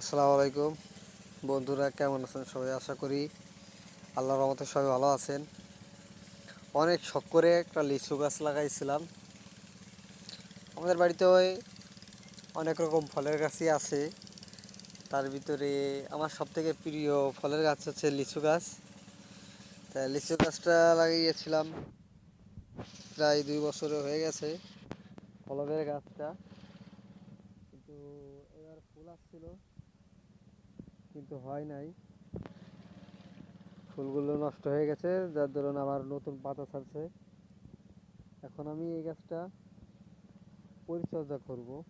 আসসালামু আলাইকুম। বন্ধুরা, কেমন আছেন সবাই? আশা করি আল্লাহর রহমতে সবাই ভালো আছেন। অনেক শখ করে একটা লিচু গাছ লাগাইছিলাম। আমাদের বাড়িতে অনেক রকম ফলের গাছই আছে। তার ভিতরে আমার সবথেকে প্রিয় ফলের গাছ হচ্ছে লিচু গাছ। তা লিচু গাছটা লাগিয়েছিলাম প্রায় দুই বছরে হয়ে গেছে ফলবের গাছটা। কিন্তু এবার ফুল আসছিল। কিন্তু হয় নাই। ফুলগুলো নষ্ট হয়ে গেছে, যার দরুন আমার নতুন পাতা ছাড়ছে। এখন আমি এই গাছটা পরিচর্যা করব।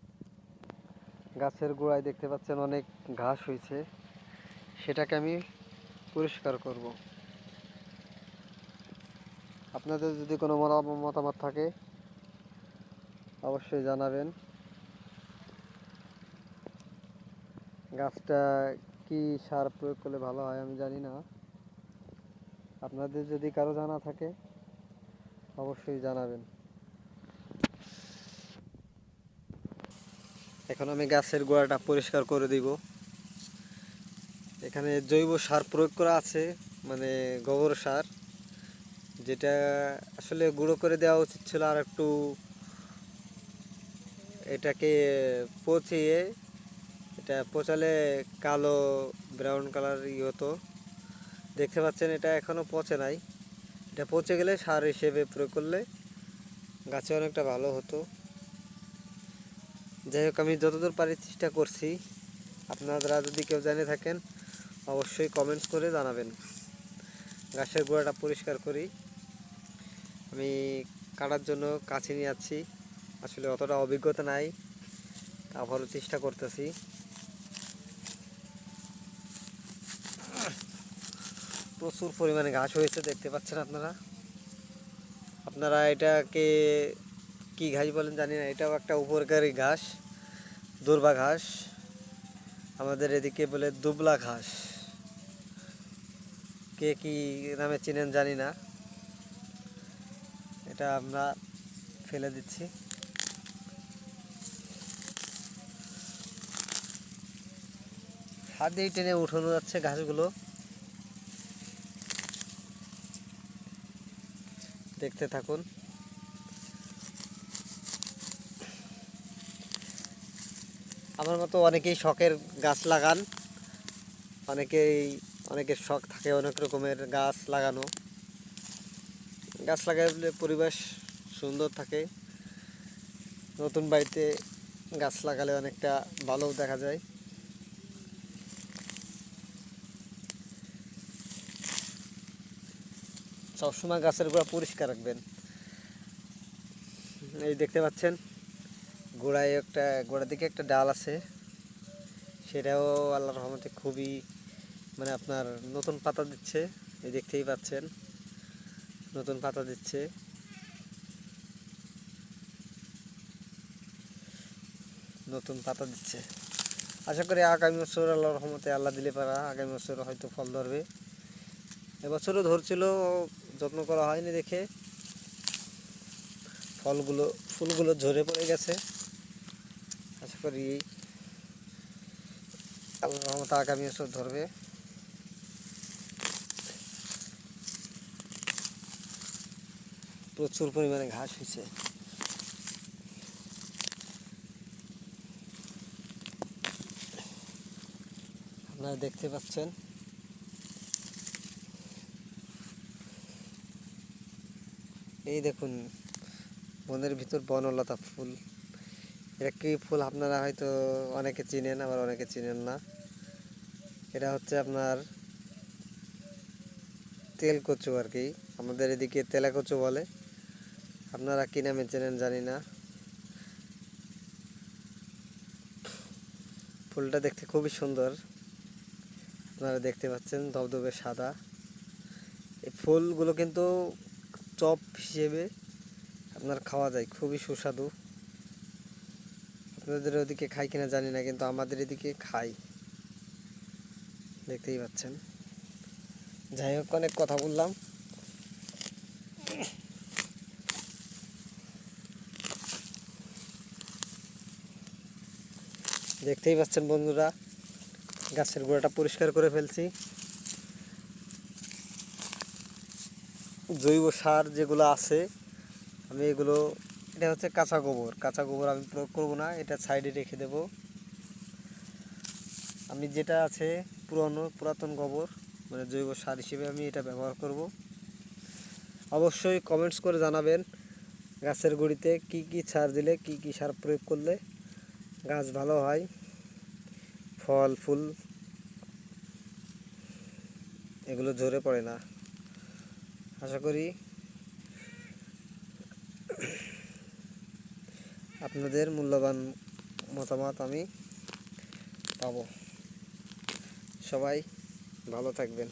গাছের গোড়ায় দেখতে পাচ্ছেন অনেক ঘাস হয়েছে সেটাকে আমি পরিষ্কার করব। আপনাদের যদি কোনো মতা- মতামত থাকে, অবশ্যই জানাবেন। গাছটা কি সার প্রয়োগ করলে ভালো হয় আমি জানি না। আপনাদের যদি কারও জানা থাকে, অবশ্যই জানাবেন। এখন আমি গাছের গোড়াটা পরিষ্কার করে দিব। এখানে জৈব সার প্রয়োগ করা আছে মানে গোবর সার। যেটা আসলে গুঁড়ো করে দেওয়া উচিত ছিল আর একটু এটাকে পচিয়ে এটা পচালে কালো ব্রাউন কালার ই হতো। দেখতে পাচ্ছেন এটা এখনও পচে নাই। এটা পচে গেলে সার হিসেবে প্রয়োগ করলে গাছে অনেকটা ভালো হতো। যাই হোক, আমি যতদূর পারি চেষ্টা করছি। আপনারা যদি কেউ জেনে থাকেন, অবশ্যই কমেন্টস করে জানাবেন। গাছের গোড়াটা পরিষ্কার করি। আমি কাটার জন্য কাছে নিয়ে যাচ্ছি। আসলে অতটা অভিজ্ঞতা নাই, তারপরও চেষ্টা করতেছি। প্রচুর পরিমাণে ঘাস হয়েছে, দেখতে পাচ্ছেন আপনারা। আপনারা এটাকে কি ঘাস বলেন জানি না, এটাও একটা উপরকারী ঘাস, দুর্বা ঘাস। আমাদের এদিকে বলে দুবলা ঘাস। কে কি নামে চিনেন জানি না। এটা আমরা ফেলে দিচ্ছি। হাত দিয়ে টেনে উঠানো যাচ্ছে ঘাসগুলো। দেখতে থাকুন। আমার মতো অনেকেই শখের গাছ লাগান। অনেকেই, অনেকের শখ থাকে অনেক রকমের গাছ লাগানো। গাছ লাগালে পরিবেশ সুন্দর থাকে। নতুন বাড়িতে গাছ লাগালে অনেকটা ভালোও দেখা যায়। সবসময় গাছের গোড়া পরিষ্কার রাখবেন। এই দেখতে পাচ্ছেন, গোড়ায় একটা, গোড়ার দিকে একটা ডাল আছে। সেটাও আল্লাহর রহমতে খুবই মানে আপনার নতুন পাতা দিচ্ছে, এই দেখতেই পাচ্ছেন, নতুন পাতা দিচ্ছে। নতুন পাতা দিচ্ছে। আশা করি আগামী বছর আল্লাহর রহমতে আল্লাহ দিলে পারা, আগামী বছর হয়তো ফল ধরবে। এবছরও ধরছিল যত্ন করা হয়নি দেখে। ফলগুলো, ফুলগুলো ঝরে পড়ে গেছে। আশা করি আল্লাহ আগামী বছর ধরবে। প্রচুর পরিমাণে ঘাস হয়েছে। আপনারা দেখতে পাচ্ছেন এই দেখুন, বনের ভিতর বনলতা ফুল। এটা কি ফুল আপনারা হয়তো অনেকে চিনেন, আবার অনেকে চিনেন না। এটা হচ্ছে আপনার তেল কচু আর কি। আমাদের এদিকে তেলা কচু বলে। আপনারা কি নামে চেনেন জানি না। ফুলটা দেখতে খুবই সুন্দর। আপনারা দেখতে পাচ্ছেন, ধবধবে সাদা। এই ফুলগুলো কিন্তু চপ হিসেবে আপনার খাওয়া যায়, খুবই সুস্বাদু। আপনাদের ওদিকে খাই কিনা জানি না, কিন্তু আমাদের এদিকে খাই দেখতেই পাচ্ছেন। যাই হোক, অনেক কথা বললাম। দেখতেই পাচ্ছেন বন্ধুরা, গাছের গোড়াটা পরিষ্কার করে ফেলছি। জৈব সার যেগুলো আছে, আমি এগুলো, এটা হচ্ছে কাঁচা গোবর। কাঁচা গোবর আমি প্রয়োগ করব না, এটা সাইডে রেখে দেব। আমি যেটা আছে, পুরনো, পুরাতন গোবর মানে জৈব সার হিসেবে আমি এটা ব্যবহার করব। অবশ্যই কমেন্টস করে জানাবেন, গাছের গুঁড়িতে কি কি সার দিলে, কি কি সার প্রয়োগ করলে গাছ ভালো হয়, ফল, ফুল, এগুলো ঝরে পড়ে না। আশা করি আপনাদের মূল্যবান মতামত আমি পাব। সবাই ভালো থাকবেন।